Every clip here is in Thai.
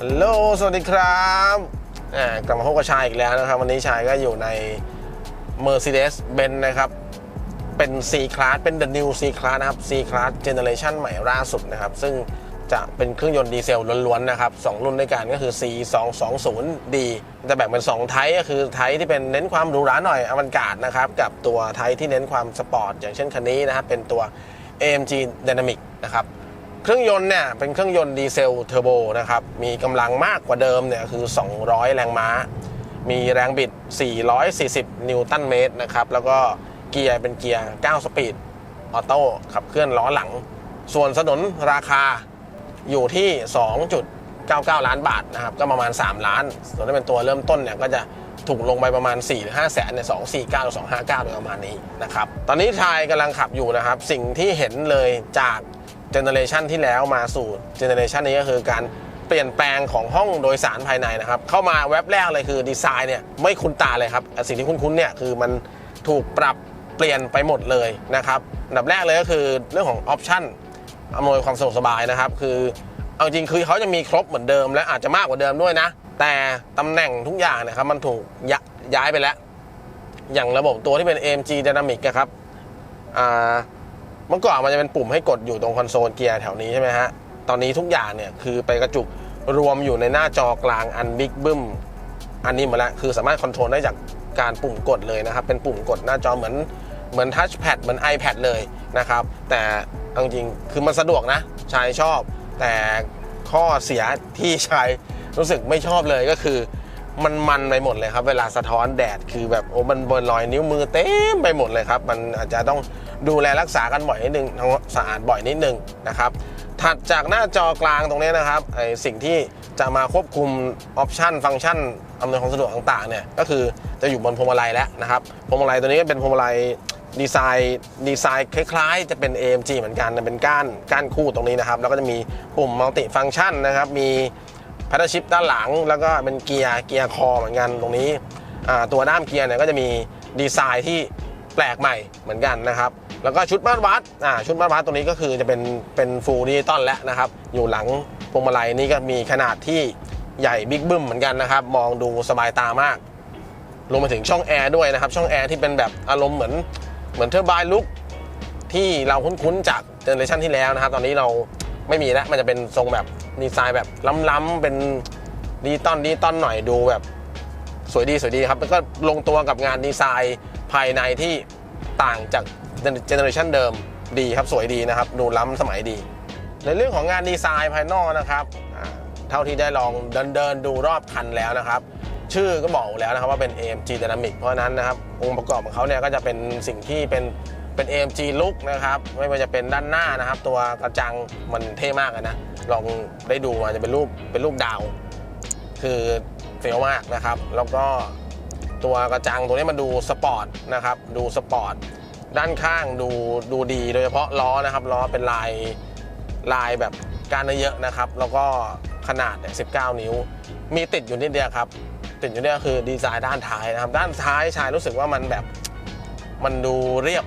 ฮัลโหล สวัสดีครับกลับมาพบกับชายอีกแล้วนะครับ วันนี้ชายก็อยู่ใน Mercedes-Benz นะครับ เป็น C Class เป็น The New C Class นะครับ C Class Generation ใหม่ล่าสุดนะครับ ซึ่งจะเป็นเครื่องยนต์ดีเซลล้วนๆนะครับสองรุ่นด้วยกันก็คือ C 2 2 0 D จะแบ่งเป็น2ไทป์ก็คือไทป์ที่เป็นเน้นความหรูหราหน่อยอวันการ์ดนะครับ กับตัวไทป์ที่เน้นความสปอร์ตอย่างเช่นคันนี้นะครับ เป็นตัว AMG Dynamic นะครับ เครื่องยนต์เนี่ยเป็นเครื่องยนต์ดีเซลเทอร์โบนะครับ มีกำลังมากกว่าเดิมเนี่ยคือ 200 แรงม้า มีแรงบิด 440 นิวตันเมตรนะครับ แล้วก็เกียร์เป็นเกียร์ 9 สปีด ออโต้ขับเคลื่อนล้อหลัง ส่วนสนนราคาอยู่ที่ 2.99 ล้านบาทนะครับ ก็ประมาณ 3 ล้าน ส่วนถ้าเป็นตัวเริ่มต้นเนี่ยก็จะถูกลงไปประมาณ 4 หรือ5แสนเนี่ย249หรือ259โดยประมาณนี้นะครับ ตอนนี้ชายกำลังขับอยู่นะครับ สิ่งที่เห็นเลยจาก เจเนอเรชันที่แล้วมาสู่เจเนอเรชันนี้ก็คือการเปลี่ยนแปลงของห้องโดยสารภายในนะครับ เข้ามาแว็บแรกเลยคือดีไซน์เนี่ยไม่คุ้นตาเลยครับ สิ่งที่คุ้นๆเนี่ยคือมันถูกปรับเปลี่ยนไปหมดเลยนะครับอันดับแรกเลยก็คือเรื่องของออปชั่นอำนวยความสะดวกสบายนะครับ คือเอาจริงคือเขาจะมีครบเหมือนเดิม และอาจจะมากกว่าเดิมด้วยนะ แต่ตำแหน่งทุกอย่างเนะครับมันถูกยย้ายไปแล้ว อย่างระบบตัวที่เป็น AMG Dynamic นะครับอ่า เมื่อก่อนมันจะเป็นปุ่มให้กดอยู่ตรงคอนโซลเกียร์แถวนี้ใช่ไหมฮะ ตอนนี้ทุกอย่างเนี่ยคือไปกระจุกรวมอยู่ในหน้าจอกลางอันบิ๊กบึ้มอันนี้หมาแล้วคือสามารถคอนโทรลได้จากการปุ่มกดเลยนะครับ เป็นปุ่มกดหน้าจอเหมือนเหมือนทัชแพดเหมือน iPad เลยนะครับ แต่จริงๆคือมันสะดวกนะชายชอบ แต่ข้อเสียที่ชายรู้สึกไม่ชอบเลยก็คือมันมันไปหมดเลยครับ เวลาสะท้อนแดดคือแบบโอ้มันบนรอยนิ้วมือเต็มไปหมดเลยครับ มันอาจจะต้อง ดูแลรักษากันบ่อยนิดนึงทำสะอาดบ่อยนิดนึงนะครับ ถัดจากหน้าจอกลางตรงนี้นะครับไอสิ่งที่จะมาควบคุมออปชันฟังก์ชันอำนวยความสะดวกต่างๆเนี่ยก็คือจะอยู่บนพวงมาลัยแล้วนะครับพวงมาลัยตัวนี้ก็เป็นพวงมาลัยดีไซน์ดีไซน์คล้ายๆ จะเป็น AMG เหมือนกันเป็นก้านก้านคู่ตรงนี้นะครับ แล้วก็จะมีปุ่มมัลติฟังก์ชันนะครับ มีแพดชิปด้านหลัง แล้วก็เป็นเกียร์เกียร์คอเหมือนกันตรงนี้ตัวด้ามเกียร์เนี่ยก็จะมีดีไซน์ที่ แปลกใหม่เหมือนกันนะครับ แล้วก็ชุดมาตรวัดอ่าชุดมาตรวัดตรงนี้ก็คือจะเป็นเป็นฟูลดิจิตอลแล้วนะครับ อยู่หลังพวงมาลัยนี่ก็มีขนาดที่ใหญ่บิ๊กบึ้มเหมือนกันนะครับ มองดูสบายตามากรวมไปถึงช่องแอร์ด้วยนะครับ ช่องแอร์ที่เป็นแบบอารมณ์เหมือนเหมือนเทอร์ไบลุกที่เราคุ้นๆจากเจเนอเรชันที่แล้วนะครับ ตอนนี้เราไม่มีแล้วมันจะเป็นทรงแบบดีไซน์แบบล้ำๆเป็นดิจิตอลดิจิตอลหน่อยดูแบบสวยดีสวยดีครับแล้วก็ลงตัวกับงานดีไซน์ ภายในที่ต่างจากเจเนอเรชันเดิมดีครับสวยดีนะครับ ดูล้ำสมัยดี ในเรื่องของงานดีไซน์ภายนอกนะครับเท่าที่ได้ลองเดินเดินดูรอบคันแล้วนะครับ ชื่อก็บอกแล้วนะครับว่าเป็น AMG Dynamic เพราะนั้นนะครับองค์ประกอบของเขาเนี่ยก็จะเป็นสิ่งที่เป็นเป็น AMG Look นะครับ ไม่ว่าจะเป็นด้านหน้านะครับ ตัวกระจังมันเท่มากนะ ลองได้ดูมาจะเป็นรูปเป็นรูปดาว คือเฟี้ยวมากนะครับ แล้วก็ ตัวกระจังตัวนี้มันดูสปอร์ตนะครับดูสปอร์ตด้านข้างดูดูดีโดยเฉพาะล้อนะครับล้อเป็นลายลายแบบการเยอะนะครับ แล้วก็ขนาดเนี่ย19นิ้ว มีติดอยู่นิดเดียวครับ ติดอยู่เนี่ยคือดีไซน์ด้านท้ายนะครับ ด้านท้ายชายรู้สึกว่ามันแบบมันดูเรียบ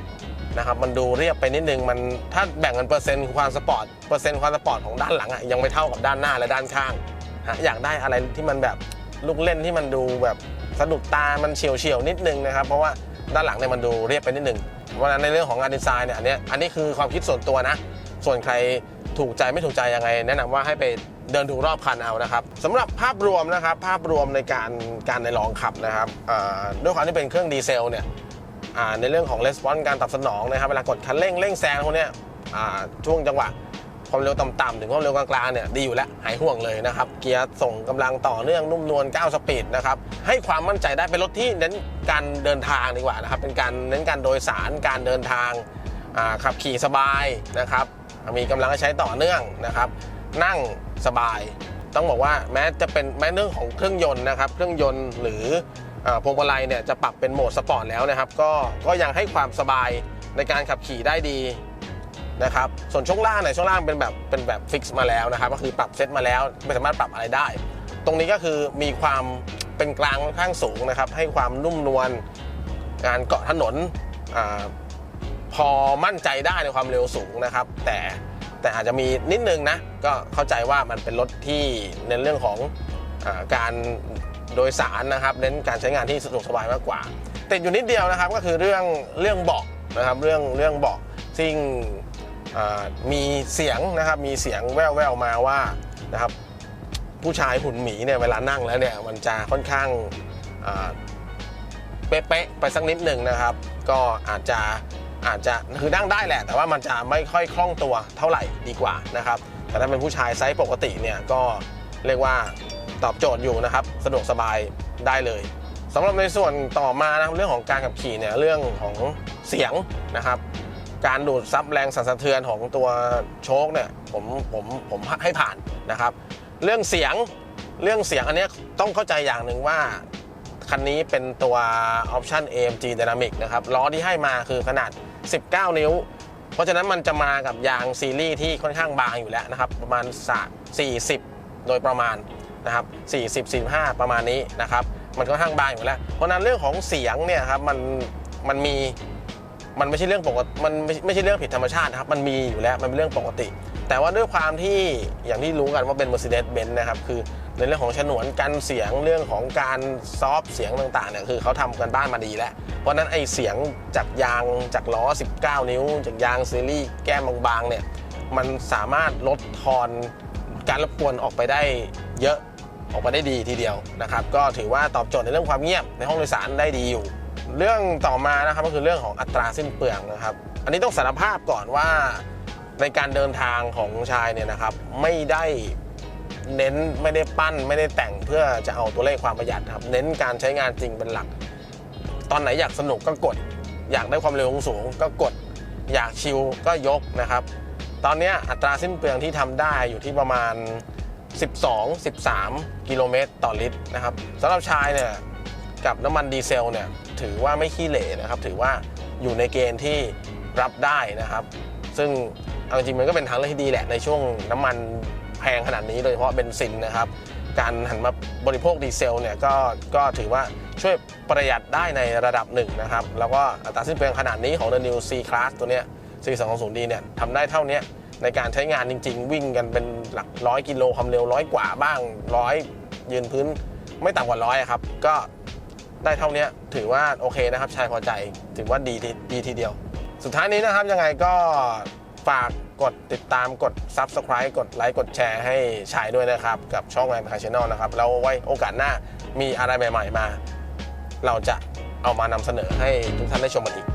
นะครับมันดูเรียบไปนิดนึงมันถ้าแบ่งเป็นเปอร์เซ็นต์ความสปอร์ตเปอร์เซ็นต์ความสปอร์ตของด้านหลังอะยังไม่เท่ากับด้านหน้าและด้านข้างฮะอยากได้อะไรที่มันแบบลูกเล่นที่มันดูแบบ สะดุดตามันเฉียวเฉียวนิดนึงนะครับ เพราะว่าด้านหลังเนี่ยมันดูเรียบไปนิดนึงเพรนั้นในเรื่องของงานดีไซน์เนี่ยอันนี้อันนี้คือความคิดส่วนตัวนะ ส่วนใครถูกใจไม่ถูกใจยังไง แนะนำว่าให้ไปเดินดูรอบคันเอานะครับสำหรับภาพรวมนะครับ ภาพรวมในการการในลองขับนะครับด้วยความที่เป็นเครื่องดีเซลเนี่ยในเรื่องของレスปอนส์การตอบสนองนะครับเวลากดคันเร่งเร่งแซงพวกนี้ช่วงจังหวะ ความเร็วต่ำๆถึงความเร็วกลางๆเนี่ยดีอยู่แล้วหายห่วงเลยนะครับเกียร์ส่งกำลังต่อเนื่องนุ่มนวล9สปีดนะครับให้ความมั่นใจได้เป็นรถที่เน้นการเดินทางดีกว่านะครับเป็นการเน้นการโดยสารการเดินทางขับขี่สบายนะครับมีกำลังใช้ต่อเนื่องนะครับนั่งสบาย ต้องบอกว่าแม้จะเป็นแม้เรื่องของเครื่องยนต์นะครับเครื่องยนต์หรือพวงมาลัยเนี่ยจะปรับเป็นโหมดสปอร์ตแล้วนะครับก็ก็ยังให้ความสบายในการขับขี่ได้ดี นะครับส่วนช่วงล่างเนี่ยช่วงล่างเป็นแบบเป็นแบบฟิกซ์มาแล้วนะครับก็คือปรับเซตมาแล้วไม่สามารถปรับอะไรได้ ตรงนี้ก็คือมีความเป็นกลางค่อนข้างสูงนะครับให้ความนุ่มนวลการเกาะถนนอพอมั่นใจได้ในความเร็วสูงนะครับ แต่แต่อาจจะมีนิดนึงนะก็เข้าใจว่ามันเป็นรถที่เน้นเรื่องของอการโดยสารนะครับเน้นการใช้งานที่สะดวกสบายมากกว่าติดอยู่นิดเดียวนะครับก็คือเรื่องเรื่องเบาะนะครับเรื่องเรื่องเบาะซึ่ง มีเสียงนะครับมีเสียงแว่วๆมาว่านะครับผู้ชายหุ่นหมีเนี่ยเวลานั่งแล้วเนี่ยมันจะค่อนข้างเป๊ะๆไปสักนิดหนึ่งนะครับ ก็อาจจะอาจจะคือนั่งได้แหละ แต่ว่ามันจะไม่ค่อยคล่องตัวเท่าไหร่ดีกว่านะครับแต่ถ้าเป็นผู้ชายไซส์ปกติเนี่ยก็เรียกว่าตอบโจทย์อยู่นะครับ สะดวกสบายได้เลยสำหรับในส่วนต่อมานะครับเรื่องของการขับขี่เนี่ยเรื่องของเสียงนะครับ การดูดซับแรงสั่นสะเทือนของตัวโชคเนี่ยผมผมผมให้ผ่านนะครับ เรื่องเสียงเรื่องเสียงอันนี้ต้องเข้าใจอย่างหนึ่งว่า คันนี้เป็นตัวออปชัน AMG Dynamic นะครับล้อที่ให้มาคือขนาด 19 นิ้ว เพราะฉะนั้นมันจะมากับยางซีรีส์ที่ค่อนข้างบางอยู่แล้วนะครับ ประมาณ 40 โดยประมาณนะครับ40 45 ประมาณนี้นะครับ มันค่อนข้างบางอยู่แล้ว เพราะนั้นเรื่องของเสียงเนี่ยครับมันมันมี มันไม่ใช่เรื่องปกติมันไม่ไม่ใช่เรื่องผิดธรรมชาตินะครับ มันมีอยู่แล้ว มันเป็นเรื่องปกติ แต่ว่าด้วยความที่อย่างที่รู้กันว่าเป็น Mercedes-Benz นะครับ คือในเรื่องของฉนวนกันเสียงเรื่องของการซอฟเสียงต่างๆเนี่ยคือเขาทำกันบ้านมาดีแล้ว เพราะฉะนั้นไอเสียงจากยางจากล้อ 19 นิ้ว จากยางซีรีส์แก้มบางๆเนี่ยมันสามารถลดทอนการรบกวนออกไปได้เยอะออกมาได้ดีทีเดียวนะครับ ก็ถือว่าตอบโจทย์ในเรื่องความเงียบในห้องโดยสารได้ดีอยู่ เรื่องต่อมานะครับก็คือเรื่องของอัตราสิ้นเปลืองนะครับ อันนี้ต้องสารภาพก่อนว่าในการเดินทางของชายเนี่ยนะครับ ไม่ได้เน้นไม่ได้ปั้นไม่ได้แต่งเพื่อจะเอาตัวเลขความประหยัดครับ เน้นการใช้งานจริงเป็นหลัก ตอนไหนอยากสนุกก็กด อยากได้ความเร็วสูงก็กด อยากชิลก็ยกนะครับ ตอนนี้อัตราสิ้นเปลืองที่ทำได้อยู่ที่ประมาณ 12-13 กิโลเมตรต่อลิตรนะครับสำหรับชายเนี่ย กับน้ำมันดีเซลเนี่ยถือว่าไม่ขี้เหร่นะครับ ถือว่าอยู่ในเกณฑ์ที่รับได้นะครับ ซึ่งเอาจริงมันก็เป็นทางเลือกที่ดีแหละในช่วงน้ำมันแพงขนาดนี้โดยเฉพาะเบนซินนะครับ การหันมาบริโภคดีเซลเนี่ยก็ก็ถือว่าช่วยประหยัดได้ในระดับหนึ่งนะครับ แล้วก็อัตราสิ้นเปลืองขนาดนี้ของ The New C Class ตัวเนี้ย C220D เนี่ยทำได้เท่านี้ในการใช้งานจริง ๆ วิ่งกันเป็นหลักร้อยกิโลความเร็วร้อยกว่าบ้างร้อยยืนพื้นไม่ต่ำกว่าร้อยครับ ก็ ได้เท่านี้ถือว่าโอเคนะครับชายพอใจถือว่าดีทีดีทีเดียว สุดท้ายนี้นะครับยังไงก็ฝากกดติดตามกด Subscribe กดไลค์กดแชร์ให้ชายด้วยนะครับ กับช่องแอนคาชแนลนะครับ แล้วไว้โอกาสหน้ามีอะไรใหม่ ๆ มา เราจะเอามานำเสนอให้ทุกท่านได้ชมกันอีก